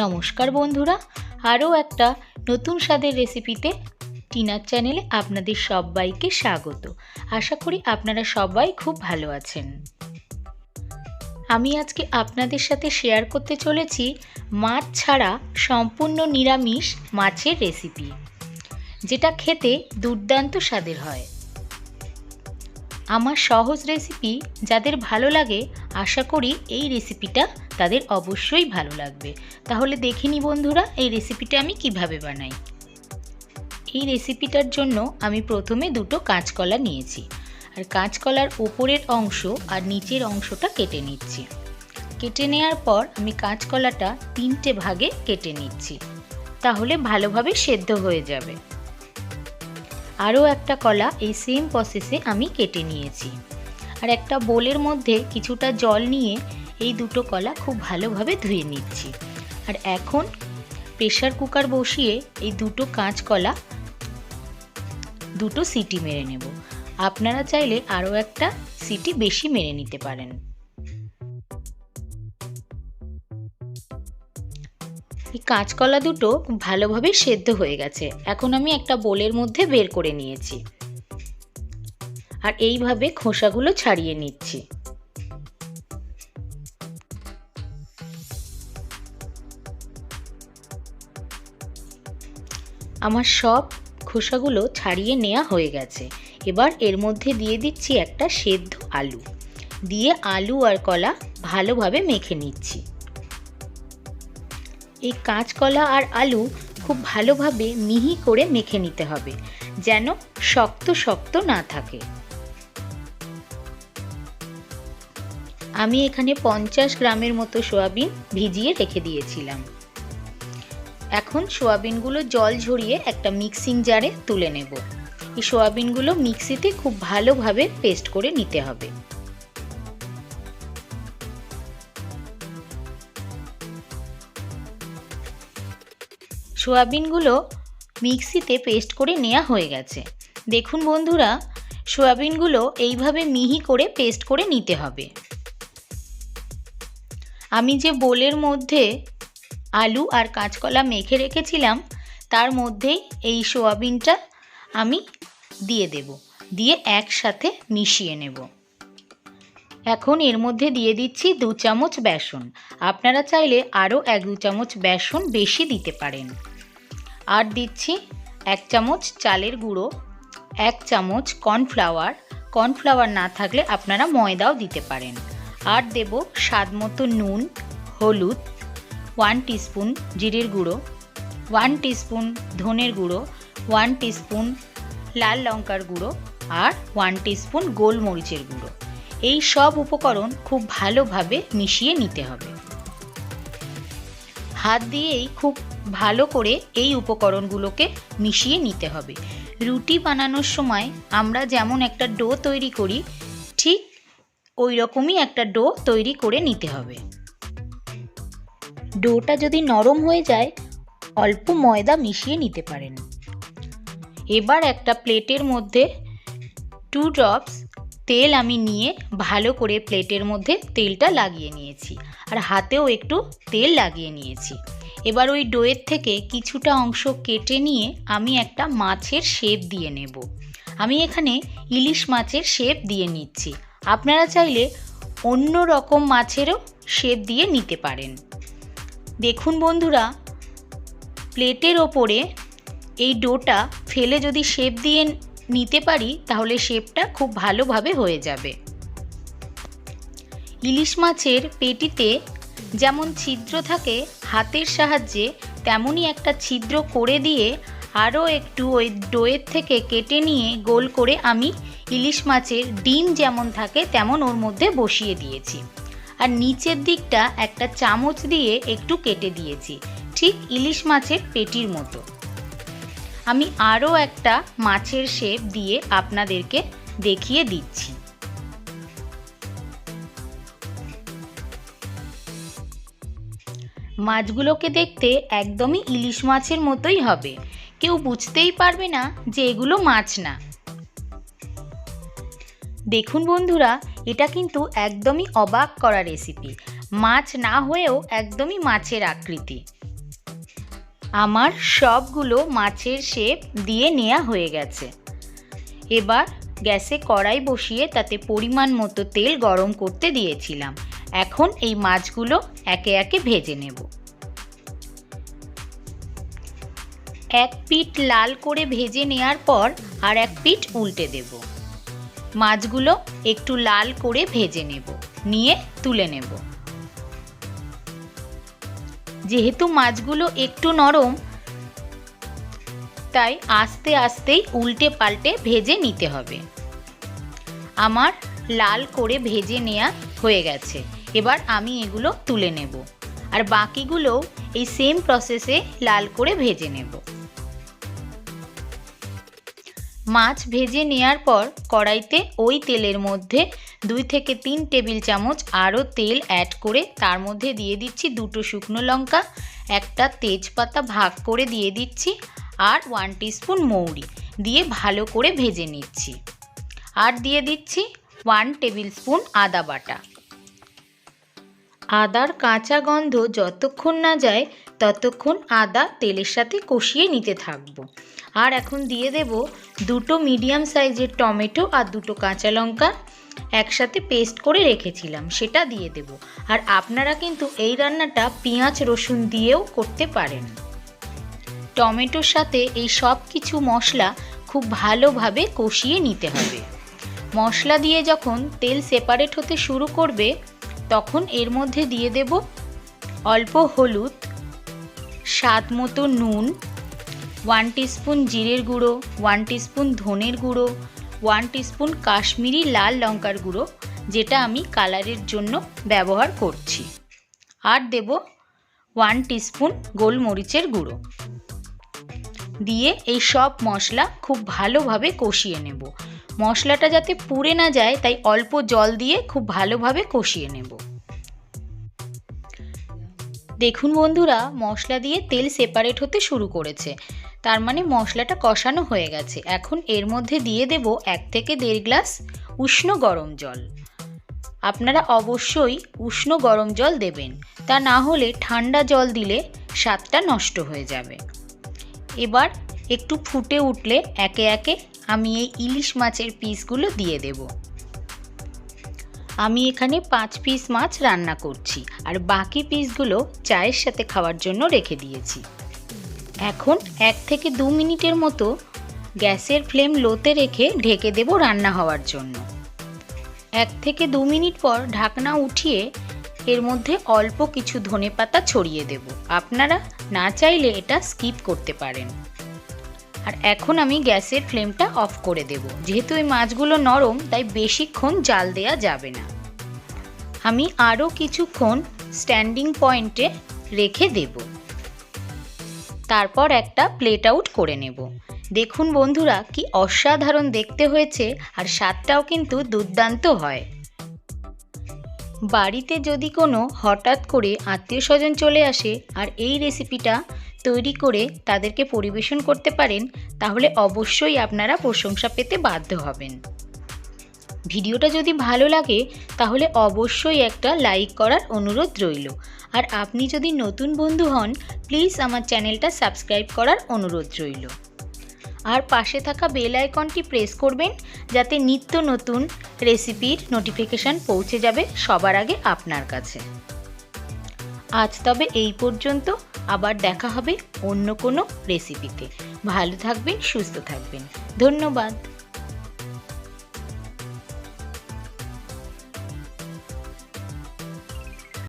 নমস্কার বন্ধুরা, আরও একটা নতুন স্বাদের রেসিপিতে টিনার চ্যানেলে আপনাদের সবাইকে স্বাগত। আশা করি আপনারা সবাই খুব ভালো আছেন। আমি আজকে আপনাদের সাথে শেয়ার করতে চলেছি মাছ ছাড়া সম্পূর্ণ নিরামিষ মাছের রেসিপি, যেটা খেতে দুর্দান্ত স্বাদের হয়। আমার সহজ রেসিপি যাদের ভালো লাগে, আশা করি এই রেসিপিটা তাদের অবশ্যই ভালো লাগবে। তাহলে দেখে নি বন্ধুরা এই রেসিপিটা আমি কীভাবে বানাই। এই রেসিপিটার জন্য আমি প্রথমে দুটো কাঁচকলা নিয়েছি। আর কাঁচকলার ওপরের অংশ আর নিচের অংশটা কেটে নিচ্ছি। কেটে নেওয়ার পর আমি কাঁচকলাটা তিনটে ভাগে কেটে নিচ্ছি। তাহলে ভালোভাবে সেদ্ধ হয়ে যাবে। আরও একটা কলা এই সেম প্রসেসে আমি কেটে নিয়েছি। আর একটা বোলের মধ্যে কিছুটা জল নিয়ে এই দুটো কলা খুব ভালোভাবে ধুয়ে নিচ্ছি। আর এখন প্রেশার কুকার বসিয়ে এই দুটো কাঁচকলা দুটো সিটি মেরে নেব। আপনারা চাইলে আরও একটা সিটি বেশি মেরে নিতে পারেন। এই কাঁচকলা দুটো ভালোভাবে সেদ্ধ হয়ে গেছে। এখন আমি একটা বোলের মধ্যে বের করে নিয়েছি। আর এইভাবে খোসাগুলো ছাড়িয়ে নিচ্ছি। আমার সব খোসাগুলো ছাড়িয়ে নেওয়া হয়ে গেছে। এবার এর মধ্যে দিয়ে দিচ্ছি একটা সেদ্ধ আলু। দিয়ে আলু আর কলা ভালোভাবে মেখে নিচ্ছি। এই কাঁচকলা আর আলু খুব ভালোভাবে মিহি করে মেখে নিতে হবে, যেন শক্ত শক্ত না থাকে। আমি এখানে পঞ্চাশ গ্রামের মতো সোয়াবিন ভিজিয়ে রেখে দিয়েছিলাম। এখন সোয়াবিনগুলো জল ঝরিয়ে একটা মিক্সিং জারে তুলে নেব। এই সোয়াবিনগুলো মিক্সিতে খুব ভালোভাবে পেস্ট করে নিতে হবে। সোয়াবিনগুলো মিক্সিতে পেস্ট করে নেওয়া হয়ে গেছে। দেখুন বন্ধুরা, সোয়াবিনগুলো এইভাবে মিহি করে পেস্ট করে নিতে হবে। আমি যে বোলের মধ্যে আলু আর কাঁচকলা মেখে রেখেছিলাম, তার মধ্যেই এই সোয়াবিনটা আমি দিয়ে দেব। দিয়ে একসাথে মিশিয়ে নেব। এখন এর মধ্যে দিয়ে দিচ্ছি দু চামচ বেসন। আপনারা চাইলে আরও এক দু চামচ বেসন বেশি দিতে পারেন। আর দিচ্ছি এক চামচ চালের গুঁড়ো, এক চামচ কর্নফ্লাওয়ার। কর্নফ্লাওয়ার না থাকলে আপনারা ময়দাও দিতে পারেন। আর দেব স্বাদ মতো নুন, হলুদ, ওয়ান টিস্পুন জিরের গুঁড়ো, ওয়ান টিস্পুন ধনের গুঁড়ো, ওয়ান টিস্পুন লাল লঙ্কার গুঁড়ো আর ওয়ান টিস্পুন গোলমরিচের গুঁড়ো। এই সব উপকরণ খুব ভালোভাবে মিশিয়ে নিতে হবে। হাত দিয়েই খুব ভালো করে এই উপকরণগুলোকে মিশিয়ে নিতে হবে। রুটি বানানোর সময় আমরা যেমন একটা ডো তৈরি করি, ঠিক ওই রকমই একটা ডো তৈরি করে নিতে হবে। ডোটা যদি নরম হয়ে যায়, অল্প ময়দা মিশিয়ে নিতে পারেন। এবার একটা প্লেটের মধ্যে টু ড্রপস তেল আমি নিয়ে ভালো করে প্লেটের মধ্যে তেলটা লাগিয়ে নিয়েছি। আর হাতেও একটু তেল লাগিয়ে নিয়েছি। এবার ওই ডোয়ের থেকে কিছুটা অংশ কেটে নিয়ে আমি একটা মাছের শেপ দিয়ে নেব। আমি এখানে ইলিশ মাছের শেপ দিয়ে নিচ্ছি। আপনারা চাইলে অন্য রকম মাছেরও শেপ দিয়ে নিতে পারেন। দেখুন বন্ধুরা, প্লেটের ওপরে এই ডোটা ফেলে যদি শেপ দিয়ে নিতে পারি, তাহলে শেপটা খুব ভালোভাবে হয়ে যাবে। ইলিশ মাছের পেটিতে যেমন ছিদ্র থাকে, হাতের সাহায্যে তেমনই একটা ছিদ্র করে দিয়ে আরও একটু ওই ডোয়ের থেকে কেটে নিয়ে গোল করে আমি ইলিশ মাছের ডিম যেমন থাকে, তেমন ওর মধ্যে বসিয়ে দিয়েছি। আর নিচের দিকটা একটা চামচ দিয়ে একটু কেটে দিয়েছি, ঠিক ইলিশ মাছের পেটির মতো। আমি আরও একটা মাছের শেপ দিয়ে আপনাদেরকে দেখিয়ে দিচ্ছি। মাছগুলোকে দেখতে একদমই ইলিশ মাছের মতোই হবে। কেউ বুঝতেই পারবে না যে এগুলো মাছ না। দেখুন বন্ধুরা, এটা কিন্তু একদমই অবাক করা রেসিপি মাছ না হয়েও একদমই মাছের আকৃতি। আমার সবগুলো মাছের শেপ দিয়ে নেওয়া হয়ে গেছে। এবার গ্যাসে কড়াই বসিয়ে তাতে পরিমাণ মতো তেল গরম করতে দিয়েছিলাম। এখন এই মাছগুলো একে একে ভেজে নেব। এক পিঠ লাল করে ভেজে নেওয়ার পর আর এক পিঠ উল্টে দেব। মাছগুলো একটু লাল করে ভেজে নেব, নিয়ে তুলে নেব। যেহেতু মাছগুলো একটু নরম, তাই আস্তে আস্তেই উল্টে পাল্টে ভেজে নিতে হবে। আমার লাল করে ভেজে নেওয়া হয়ে গেছে। এবার আমি এগুলো তুলে নেব। আর বাকিগুলো এই সেম প্রসেসে লাল করে ভেজে নেব। মাছ ভেজে নেওয়ার পর কড়াইতে ওই তেলের মধ্যে দুই থেকে তিন টেবিল চামচ আরও তেল অ্যাড করে তার মধ্যে দিয়ে দিচ্ছি দুটো শুকনো লঙ্কা, একটা তেজপাতা ভাগ করে দিয়ে দিচ্ছি আর ওয়ান টিস্পুন মৌরি দিয়ে ভালো করে ভেজে নিচ্ছি। আর দিয়ে দিচ্ছি ওয়ান টেবিল স্পুন আদা বাটা। আদার কাঁচা গন্ধ যতক্ষণ না যায় ততক্ষণ আদা তেলের সাথে কষিয়ে নিতে থাকব। আর এখন দিয়ে দেব দুটো মিডিয়াম সাইজের টমেটো আর দুটো কাঁচা লঙ্কা একসাথে পেস্ট করে রেখেছিলাম, সেটা দিয়ে দেব। আর আপনারা কিন্তু এই রান্নাটা পেঁয়াজ, রসুন দিয়েও করতে পারেন। টমেটোর সাথে এই সব কিছু মশলা খুব ভালোভাবে কষিয়ে নিতে হবে। মশলা দিয়ে যখন তেল সেপারেট হতে শুরু করবে, তখন এর মধ্যে দিয়ে দেব অল্প হলুদ স্বাদ মতো নুন ওয়ান টিস্পুন জিরের গুঁড়ো ওয়ান টিস্পুন ধনের গুঁড়ো ওয়ান টিস্পুন কাশ্মীরি লাল লঙ্কার গুঁড়ো, যেটা আমি কালারের জন্য ব্যবহার করছি। আর দেব ওয়ান টিস্পুন গোলমরিচের গুঁড়ো। দিয়ে এই সব মশলা খুব ভালোভাবে কষিয়ে নেব। মশলাটা যাতে পুড়ে না যায়, তাই অল্প জল দিয়ে খুব ভালোভাবে কষিয়ে নেব। দেখুন বন্ধুরা, মশলা দিয়ে তেল সেপারেট হতে শুরু করেছে। তার মানে মশলাটা কষানো হয়ে গেছে। এখন এর মধ্যে দিয়ে দেব এক থেকে দেড় গ্লাস উষ্ণ গরম জল। আপনারা অবশ্যই উষ্ণ গরম জল দেবেন। তা না হলে ঠান্ডা জল দিলে স্বাদটা নষ্ট হয়ে যাবে। এবার একটু ফুটে উঠলে একে একে আমি এই ইলিশ মাছের পিসগুলো দিয়ে দেব। আমি এখানে পাঁচ পিস মাছ রান্না করছি, আর বাকি পিসগুলো চায়ের সাথে খাওয়ার জন্য রেখে দিয়েছি। এখন এক থেকে দু মিনিটের মতো গ্যাসের ফ্লেম লোতে রেখে ঢেকে দেব রান্না হওয়ার জন্য। এক থেকে দু মিনিট পর ঢাকনা উঠিয়ে এর মধ্যে অল্প কিছু ধনে পাতা ছড়িয়ে দেব। আপনারা না চাইলে এটা স্কিপ করতে পারেন। আর এখন আমি গ্যাসের ফ্লেমটা অফ করে দেব। যেহেতু এই মাছগুলো নরম, তাই বেশিক্ষণ জাল দেয়া যাবে না। আমি আরও কিছুক্ষণ স্ট্যান্ডিং পয়েন্টে রেখে দেব। তারপর একটা প্লেট আউট করে নেব। দেখুন বন্ধুরা, কি অসাধারণ দেখতে হয়েছে আর স্বাদটাও কিন্তু দুর্দান্ত হয়। বাড়িতে যদি কোনো হঠাৎ করে আত্মীয় স্বজন চলে আসে আর এই রেসিপিটা তৈরি করে তাদেরকে পরিবেশন করতে পারেন, তাহলে অবশ্যই আপনারা প্রশংসা পেতে বাধ্য হবেন। ভিডিওটা যদি ভালো লাগে, তাহলে অবশ্যই একটা লাইক করার অনুরোধ রইল। আর আপনি যদি নতুন বন্ধু হন, প্লিজ আমার চ্যানেলটা সাবস্ক্রাইব করার অনুরোধ রইল। আর পাশে থাকা বেল আইকনটি প্রেস করবেন, যাতে নিত্য নতুন রেসিপির নোটিফিকেশান পৌঁছে যাবে সবার আগে আপনার কাছে। আজ তবে এই পর্যন্ত। আবার দেখা হবে অন্য কোনো রেসিপিতে ভালো থাকবেন সুস্থ থাকবেন। ধন্যবাদ।